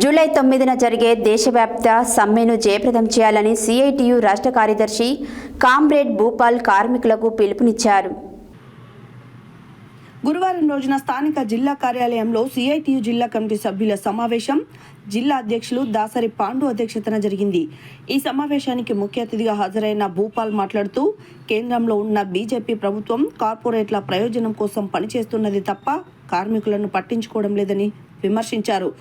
July తొమ్మిదిన జరిగే దేశవ్యాప్త సమ్మెను జయప్రదం చేయాలని సిఐటియు రాష్ట్ర కార్యదర్శి కామ్రేడ్ భూపాల్ కార్మికులకు పిలుపునిచ్చారు. గురువారం రోజున స్థానిక జిల్లా కార్యాలయంలో సిఐటియు జిల్లా కమిటీ సభ్యుల సమావేశం జిల్లా అధ్యక్షులు దాసరి పాండు అధ్యక్షతన జరిగింది. ఈ సమావేశానికి ముఖ్య అతిథిగా హాజరైన భూపాల్ మాట్లాడుతూ కేంద్రంలో ఉన్న బీజేపీ ప్రభుత్వం కార్పొరేట్ల ప్రయోజనం కోసం పనిచేస్తున్నది తప్ప కార్మికులను పట్టించుకోవడం లేదని విమర్శించారు.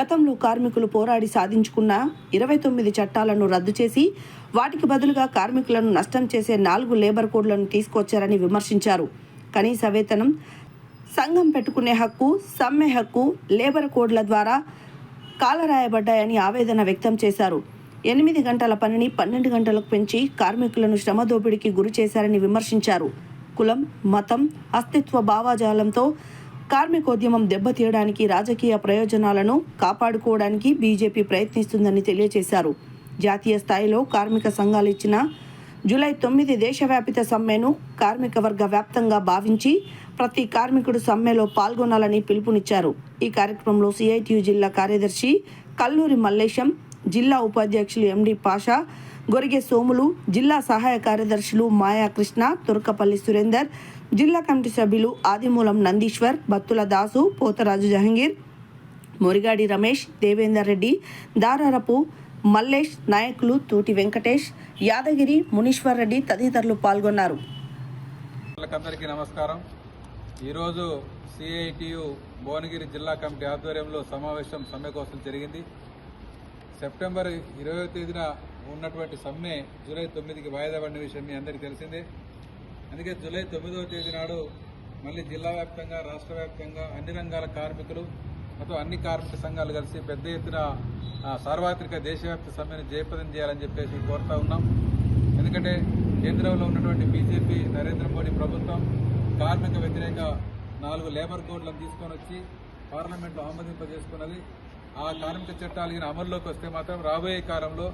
గతంలో కార్మికులు పోరాడి సాధించుకున్న ఇరవై తొమ్మిది చట్టాలను రద్దు చేసి వాటికి బదులుగా కార్మికులను నష్టం చేసే నాలుగు లేబర్ కోడ్లను తీసుకొచ్చారని విమర్శించారు. కనీస వేతనం సంఘం పెట్టుకునే హక్కు సమ్మె హక్కు లేబర్ కోడ్ల ద్వారా కాలరాయబడ్డాయని ఆవేదన వ్యక్తం చేశారు. ఎనిమిది గంటల పనిని పన్నెండు గంటలకు పెంచి కార్మికులను శ్రమ దోపిడీకి గురి చేశారని విమర్శించారు. కులం మతం అస్తిత్వ భావాజాలంతో కార్మికోద్యమం దెబ్బతీయడానికి రాజకీయ ప్రయోజనాలను కాపాడుకోవడానికి బీజేపీ ప్రయత్నిస్తుందని తెలియజేశారు. జాతీయ స్థాయిలో కార్మిక సంఘాలు ఇచ్చిన జూలై తొమ్మిది దేశవ్యాపిత సమ్మెను కార్మిక వర్గ వ్యాప్తంగా భావించి ప్రతి కార్మికుడు సమ్మెలో పాల్గొనాలని పిలుపునిచ్చారు. ఈ కార్యక్రమంలో సిఐటియు జిల్లా కార్యదర్శి కల్లూరి మల్లేశం జిల్లా ఉపాధ్యక్షులు ఎండి పాషా గొరిగే సోములు జిల్లా సహాయ కార్యదర్శులు మాయా కృష్ణ తురకపల్లి సురేందర్ జిల్లా కమిటీ సభ్యులు ఆదిమూలం నందీశ్వర్ బత్తుల దాసు పోతరాజు జహంగీర్ మురిగాడి రమేష్ దేవేందర్ రెడ్డి దారారపు మల్లేష్ నాయకులు తూటి వెంకటేష్ యాదగిరి మునీశ్వర్ రెడ్డి తదితరులు పాల్గొన్నారు. అందరికీ నమస్కారం. ఈరోజు సిఐటియు భువనగిరి జిల్లా కమిటీ ఆధ్వర్యంలో సమావేశం సమ్మె కోసం జరిగింది. సెప్టెంబర్ ఇరవై తేదీన ఉన్నటువంటి సమ్మె జూలై తొమ్మిదికి వాయిదా పడిన విషయం మీ అందరికీ తెలిసిందే. అందుకే జూలై తొమ్మిదవ తేదీ నాడు మళ్ళీ జిల్లా వ్యాప్తంగా రాష్ట్ర వ్యాప్తంగా అన్ని రంగాల కార్మికులు మొత్తం అన్ని కార్మిక సంఘాలు కలిసి పెద్ద ఎత్తున ఆ, సార్వత్రిక దేశవ్యాప్త సమ్మెను జయప్రదం చేయాలని చెప్పేసి కోరుతా ఉన్నాం. ఎందుకంటే కేంద్రంలో ఉన్నటువంటి బీజేపీ నరేంద్ర మోడీ ప్రభుత్వం కార్మిక వ్యతిరేక నాలుగు లేబర్ కోడ్లను తీసుకొని వచ్చి పార్లమెంట్లో ఆమోదింపజేసుకున్నది. ఆ కార్మిక చట్టాలు ఈయన అమల్లోకి వస్తే మాత్రం రాబోయే కాలంలో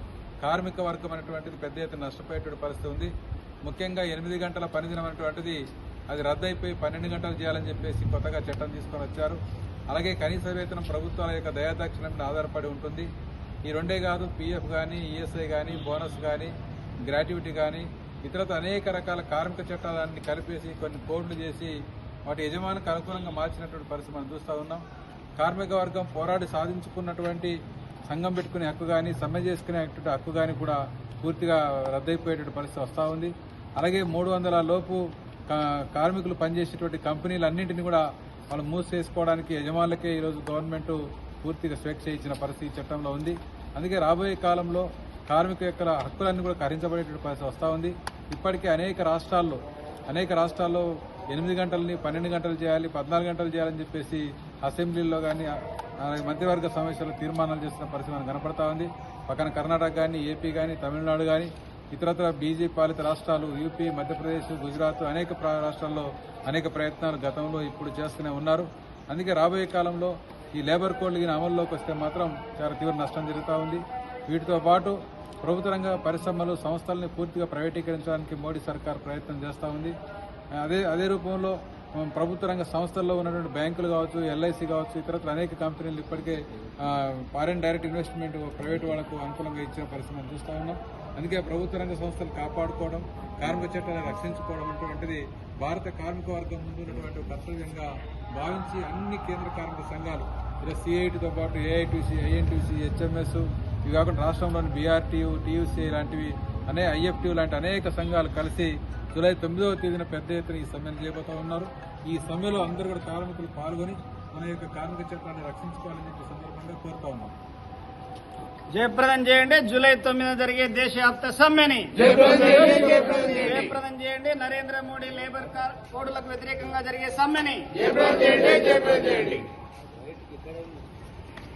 కార్మిక వర్గం అనేటువంటిది పెద్ద ఎత్తున నష్టపోయేటువంటి పరిస్థితి ఉంది. ముఖ్యంగా ఎనిమిది గంటల పనిదినం అనేటువంటిది అది రద్దయిపోయి పన్నెండు గంటలు చేయాలని చెప్పేసి కొత్తగా చట్టం తీసుకొని వచ్చారు. అలాగే కనీస వేతనం ప్రభుత్వాల యొక్క దయాదాక్షిణ్యం మీద ఆధారపడి ఉంటుంది. ఈ రెండే కాదు పీఎఫ్ కానీ ఈఎస్ఐ కానీ బోనస్ కానీ గ్రాట్యుటీ కానీ ఇతరత అనేక రకాల కార్మిక చట్టాలన్నీ కలిపేసి కొన్ని కోడ్లు చేసి వాటి యజమానికి అనుకూలంగా మార్చినటువంటి పరిస్థితి మనం చూస్తూ ఉన్నాం. కార్మిక వర్గం పోరాడి సాధించుకున్నటువంటి సంఘం పెట్టుకునే హక్కు కానీ సమ్మె చేసుకునేటువంటి హక్కు కానీ కూడా పూర్తిగా రద్దయిపోయేటువంటి పరిస్థితి వస్తూ ఉంది. అలాగే మూడు వందల లోపు కా- కార్మికులు పనిచేసేటువంటి కంపెనీలు అన్నింటినీ కూడా వాళ్ళు మూసేసుకోవడానికి యజమానులకే ఈరోజు గవర్నమెంట్ పూర్తిగా స్వేచ్ఛ ఇచ్చిన పరిస్థితి చట్టంలో ఉంది. అందుకే రాబోయే కాలంలో కార్మిక యొక్క హక్కులన్నీ కూడా కరించబడేటువంటి పరిస్థితి వస్తూ ఉంది. ఇప్పటికే అనేక రాష్ట్రాల్లో అనేక రాష్ట్రాల్లో ఎనిమిది గంటలని పన్నెండు గంటలు చేయాలి పద్నాలుగు గంటలు చేయాలని చెప్పేసి అసెంబ్లీలో కానీ మధ్యవర్గ సమస్యలు తీర్మానాలు చేస్తున్న పరిస్థితి మనకు కనపడతా ఉంది. పక్కన కర్ణాటక కానీ ఏపీ కానీ తమిళనాడు కానీ ఇతరత్ర బీజేపీ పాలిత రాష్ట్రాలు యూపీ మధ్యప్రదేశ్ గుజరాత్ అనేక రాష్ట్రాల్లో అనేక ప్రయత్నాలు గతంలో ఇప్పుడు చేస్తూనే ఉన్నారు. అందుకే రాబోయే కాలంలో ఈ లేబర్ కోడ్లు గిన అమల్లోకి వస్తే మాత్రం చాలా తీవ్ర నష్టం జరుగుతూ ఉంది. వీటితో పాటు ప్రభుత్వ రంగ పరిశ్రమలు సంస్థల్ని పూర్తిగా ప్రైవేటీకరించడానికి మోడీ సర్కార్ ప్రయత్నం చేస్తూ ఉంది. అదే అదే రూపంలో ప్రభుత్వ రంగ సంస్థల్లో ఉన్నటువంటి బ్యాంకులు కావచ్చు ఎల్ఐసి కావచ్చు ఇతరత్ర అనేక కంపెనీలు ఇప్పటికే ఫారెన్ డైరెక్ట్ ఇన్వెస్ట్మెంట్ ప్రైవేట్ వాళ్ళకు అనుకూలంగా ఇచ్చిన పరిస్థితి మనం చూస్తూ ఉన్నాం. అందుకే ప్రభుత్వ రంగ సంస్థలు కాపాడుకోవడం కార్మిక చట్టాలను రక్షించుకోవడం అటువంటిది భారత కార్మిక వర్గం ముందు ఉన్నటువంటి కర్తవ్యంగా భావించి అన్ని కేంద్ర కార్మిక సంఘాలు ఇలా సిఐటితో పాటు ఏఐటీసీ ఐఎన్టీసీ హెచ్ఎంఎస్ ఇవి కాకుండా రాష్ట్రంలోని బీఆర్టీయూ టీయూసీ లాంటివి అనే ఐఎఫ్టీ లాంటి అనేక సంఘాలు కలిసి జూలై తొమ్మిదవ తేదీన పెద్ద ఎత్తున ఈ సమ్మెను చేయబోతూ ఉన్నారు. ఈ సమ్మెలో అందరూ కూడా కార్మికులు పాల్గొని మన యొక్క కార్మిక చట్టాన్ని రక్షించుకోవాలని చెప్పి సందర్భంగా కోరుతా ఉన్నాం. జయప్రదం చేయండి. జూలై తొమ్మిది జరిగే దేశవ్యాప్త సమ్మెని జయప్రదం చేయండి. నరేంద్ర మోడీ లేబర్ కార్ కోడ్లకు వ్యతిరేకంగా జరిగే సమ్మెని